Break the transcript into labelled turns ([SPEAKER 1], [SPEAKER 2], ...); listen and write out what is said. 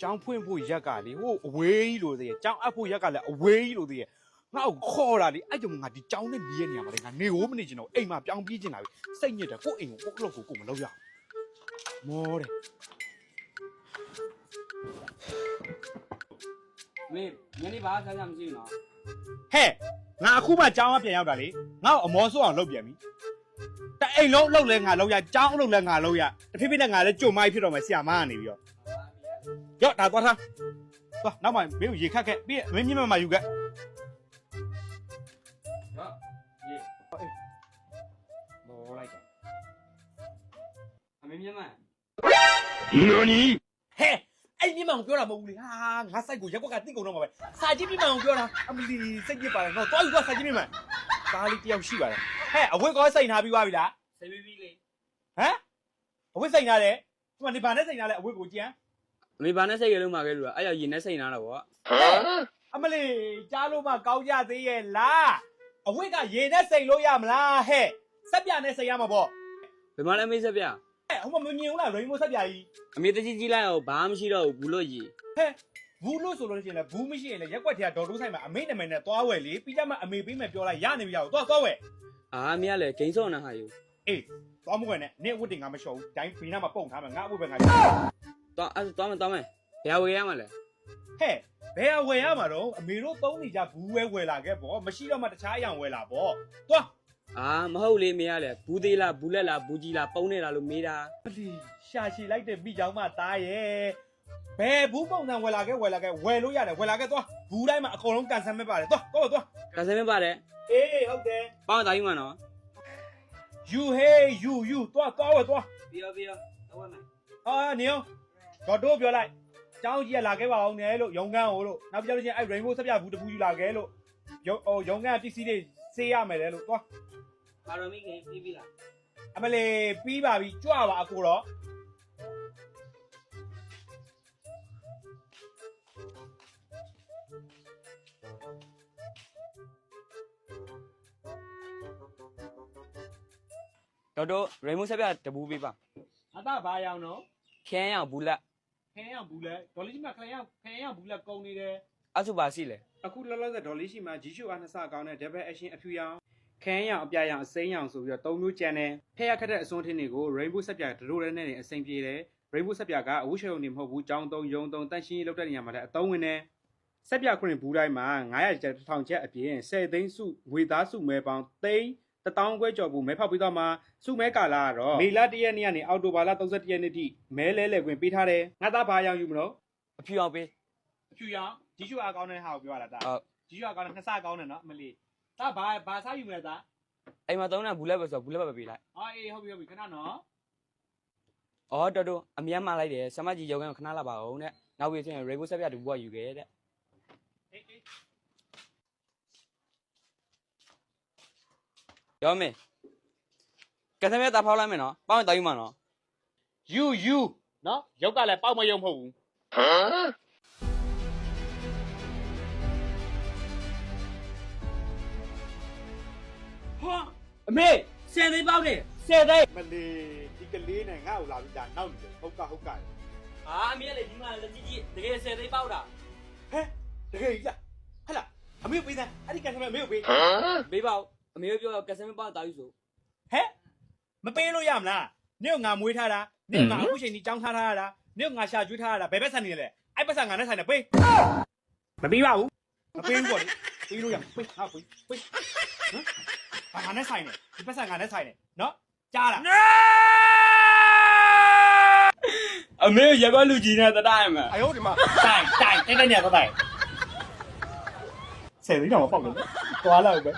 [SPEAKER 1] ကျောင်းဖွင့်ဖို့ရက်ကလေဟိုအဝေးကြီးလို့သေးရဲ့ကျောင်းအပ်ဖို့ရက်ကလည်းအဝေးကြီးလို့သေးရဲ့ငါ့ကိုခေါ်တာလေအဲ့ကြောင့်ငါဒီကျောင်းနဲ့နီးရဲ့နေရာမှာလေငါနေဟိုမနေချင်တော့အိမ်မှာပြောင်းပြေးချင်တာပဲစိတ်ညစ်တယ်ကိုယ့်အိမ်ကိုကိုယ့်ကလောက်ကိုကိုယ်မလုပ်ရအောင်မောတယ်
[SPEAKER 2] မေညနေပါစားကြမရှိဘူးနော်
[SPEAKER 1] ဟဲ့ငါအခုမှကျောင်းကပြန်ရောက်တာလေငါ့ကိုအမောဆိုးအောင်လုပ်ပြန်ပြီတအိမ်လုံးအလုပ်လဲငါလုပ်ရကျောင်းအလုပ်လဲငါလုပ်ရတဖြည်းဖြည်းနဲ့ငါလည်းကြုံမိုက်ဖြစ်တော့မယ်ဆရာမကနေပြီးတော့ ရော့ဒါသွားထားသွားနောက်မှမင်းကိုရေခတ်ခဲ့ပြီးရင်မင်းမြင့်မမယူခဲ့
[SPEAKER 2] ရောရေ
[SPEAKER 1] မောလိုက်တာ
[SPEAKER 2] အမေမြတ်မ
[SPEAKER 1] ဟဲ့အဲ့မြင့်မအောင်ပြောတာမဟုတ်ဘူးလေဟာငါစိုက်ကိုရက်ကွက်ကတိကုန်တော့မှာပဲစာကြီးမြင့်မအောင်ပြောတာအမလီစိတ်ပြစ်ပါလားတော့သွားယူသွားစာကြီးမြင့်မကားလေးတယောက်ရှိပါတယ်ဟဲ့အဝတ်ကောစိတ်ထားပြီးသွားပြီလား
[SPEAKER 2] ဆေးပြီးပြီလေ
[SPEAKER 1] ဟမ်အဝတ်စိတ်ထားတယ်ဒီမှာနေဘာနဲ့စိတ်ထားလဲအဝတ်ကိုကြမ်း
[SPEAKER 2] အမေဘာနဲ့စိတ်ရလုံးမှာခဲ့လို့လားအဲ့ရောက်ရင်နဲ့စိတ်နာတော့ဗော
[SPEAKER 1] အမလီကြားလို့မှကောင်းကြသေးရဲ့လားအဝတ်ကရေနဲ့စိတ်လို့ရမလားဟဲ့စက်ပြနဲ့စိတ်ရမှာပေါ့
[SPEAKER 2] ဘယ်မှာလဲမေးဆက်ပြ
[SPEAKER 1] ဟဲ့ဟိုမှာမမြင်ဘူးလားရိန်ဘိုးစက်ပြကြီး
[SPEAKER 2] အမေတကြီးကြီးလိုက်အောင်ဘာမှမရှိတော့ဘူးဘူးလို့ရေ
[SPEAKER 1] ဟဲ့ဘူးလို့ဆိုလို့ရှိရင်လည်းဘူးမရှိရင်လည်းရက်ကွက်ထဲကဒေါ်တိုးဆိုင်မှာအမိတ်နာမည်နဲ့သွားဝယ်လေပြီးကြမှာအမေပေးမယ်ပြောလိုက်ရနေပြီရအောင်သွားသွားဝယ်
[SPEAKER 2] အာအမေကလည်းဂိမ်းစော့နေဟာယူ
[SPEAKER 1] အေးသွားမဝယ်နဲ့နင့်အဝတ်တင်ငါမလျှော်ဘူးတိုင်းဘီနာမှာပုံထားမယ်ငါအဝတ်ပဲငါ
[SPEAKER 2] တော့အဲ့တော့မယ်တော့မယ်ဘယ်ဝေးရမှာလဲ
[SPEAKER 1] ဟဲ့ဘယ်အဝယ်ရမှာတော့အမေတို့သုံးနေကြဘူးဝဲဝယ်လာခဲ့ပေါ့မရှိတော့မှတခြားအရာဝယ်လာပေါ့သွား
[SPEAKER 2] အာမဟုတ်လေမေကလည်းဘူးသေးလားဘူးလက်လားဘူးကြီးလားပုံနေလားလို့မေးတာ
[SPEAKER 1] ပလီရှာရှည်လိုက်တဲ့မိချောင်းမသားရဲ့ဘယ်ဘူးပုံစံဝယ်လာခဲ့ဝယ်လာခဲ့ဝယ်လို့ရတယ်ဝယ်လာခဲ့သွားဘူးတိုင်းမှာအကုန်လုံးကန်ဆယ်မဲ့ပါတယ်သွားသွားသွား
[SPEAKER 2] ကစမင်းပါတယ်
[SPEAKER 1] အေးဟုတ်တယ်
[SPEAKER 2] ပေါင်းတာယူမှာနော်
[SPEAKER 1] you hey you you သွားသွားဝယ်သွား
[SPEAKER 2] ပြီးရောပြီးရောတော့မယ်
[SPEAKER 1] ဟာနေအောင် ဒေါ်တိုးပြောလိုက်ကျောင်းကြီးကလာခဲ့ပါအောင်နဲ့လို့ရုံကန်းဟိုလို့နောက်ပြောလို့ချင်းအဲ့ rainbow ဆက်ပြဘူးတပူယူလာခဲ့လို့ရုံဟိုရုံကန်းပစ္စည်းတွေစေးရမယ်လေလို့သွား
[SPEAKER 2] ပါရမီကပြီးပြီလား
[SPEAKER 1] အမလေးပြီးပါပြီကြွပါအကိုတော့
[SPEAKER 2] တော်တော်ရေမိုးဆက်ပြတဘူးပေးပါ
[SPEAKER 1] အသားဘာရောင်နော်
[SPEAKER 2] ခင်းအောင်ဘူးလက်
[SPEAKER 1] ခ င်းရောင်ဘူးလဲဒေါ်လေးကြီးမှာခင်းရောင်ခင်းရောင်ဘူးလဲကုံနေတယ်
[SPEAKER 2] အဆုပါစီလေ
[SPEAKER 1] အခုလောလောဆယ်ဒေါ်လေးရှိမှာဂျီရှူအားနှစ်ဆကောင်းတဲ့ double action အဖြူရောင်ခင်းရောင်အပြရောင်အစိမ်းရောင်ဆိုပြီးတော့သုံးမျိုးကျန်တယ်ဖဲရခက်တဲ့အစွန်းထင်းတွေကို rainbow ဆက်ပြဒရိုးရဲနဲ့နေအစိမ်းပြေတယ် rainbow ဆက်ပြကအဝှချရုံနေမဟုတ်ဘူးကြောင်းသုံးယုံသုံးတန့်ရှင်းရေးလုပ်တဲ့နေရာမှာလည်းအသုံးဝင်တယ်ဆက်ပြခွင့်ဘူးတိုင်းမှာ900ကျပ်1000ကျပ်အပြင်10သိန်းစုငွေသားစုမဲပေါင်းသိန်း တထောင်ခွဲကျော်ဘူးမဲဖောက်ပြီးတော့မှစုမဲကာလာကတော့မေလ1ရက်နေ့ကနေအောက်တိုဘာလ31ရက်နေ့ထိမဲလဲလဲခွင့်ပေးထားတယ်ငါသားဘာရောင်ယူမလို့
[SPEAKER 2] အဖြူအောင်ပေး
[SPEAKER 1] အဖြူရောင်ဂျီရှူအားကောင်းတဲ့ဟာကိုပြောရတာတာ
[SPEAKER 2] ဟုတ်
[SPEAKER 1] ကြီးရွာကောင်းတယ်နှစ်ဆကောင်းတယ်နော်အမလီဒါဘာဘာစားယူမလဲဒါ
[SPEAKER 2] အိမ်မှာသုံးတဲ့ဘူးလက်ပဲဆိုဘူးလက်ပဲပေးလိုက်
[SPEAKER 1] အော်အေးဟုတ်ပြီဟုတ်ပြီခဏနော်
[SPEAKER 2] အော်တော်တော်အမြတ်မှလိုက်တယ်ဆမကြီးရုံကခဏလာပါအောင်တဲ့နောက်ပြီးချင်းရေမိုးဆက်ပြတဘူးကယူခဲ့တဲ့
[SPEAKER 1] အေးအေး
[SPEAKER 2] ရောမေကစမဲတာဖောက်လိုက်မယ်နော်ပေါင်းတောင်းယူမှာနော်
[SPEAKER 1] ယူယူနော်ရုပ်ကလည်းပေါက်မယုံမဟုတ်ဘူး
[SPEAKER 2] ဟောအမေဆယ်သိန်းပေါက်တယ်
[SPEAKER 1] ဆယ်သိန်းမလီဒီကလေးနဲ့ငါ့ကိုလာပြီးဒါနောက်နေတယ်ဟုတ်ကဟုတ်ကဟဲ
[SPEAKER 2] အာအမေလည်းဒီမှာလက်ကြီးကြီးတကယ်ဆယ်သိန်းပေါက်တာ
[SPEAKER 1] တကယ်ကြီးလားဟဲ့လားအမေပေးသားအဲ့ဒီကန်ဆယ်အမေကိုပေး
[SPEAKER 2] မေးပါဦး မေကပြောကက်ဆယ်မပါတာယူဆို
[SPEAKER 1] ဟဲ့မပေးလို့ရမလားနင့်ကိုငါမွေးထားတာနင့်ကိုငါအခုချိန်ကြီးကြောင်းထားထားရတာနင့်ကိုငါရှာကျွေးထားရတာဘယ်ဘက်ဆန်နေလဲအဲ့ဘက်ဆန်ငါနဲ့ဆိုင်နေပေးမပေးပါဘူးမပေးဘူးပေါ့လေပေးလို့ရမပေးဟာပေးပေးဟမ်ဘာငါနဲ့ဆိုင်နေဒီဘက်ဆန်ငါနဲ့ဆိုင်နေနော်ကြားလား
[SPEAKER 2] အမေရဘလူကြီးနဲ့တတိုင်းမှာ
[SPEAKER 1] အယောဒီမှာတိုင်းတိုင်းတိုင်းတိုင်းနဲ့တတိုင်းဆယ်ရီတော့မပေါက်ဘူးသွားလိုက်ပဲ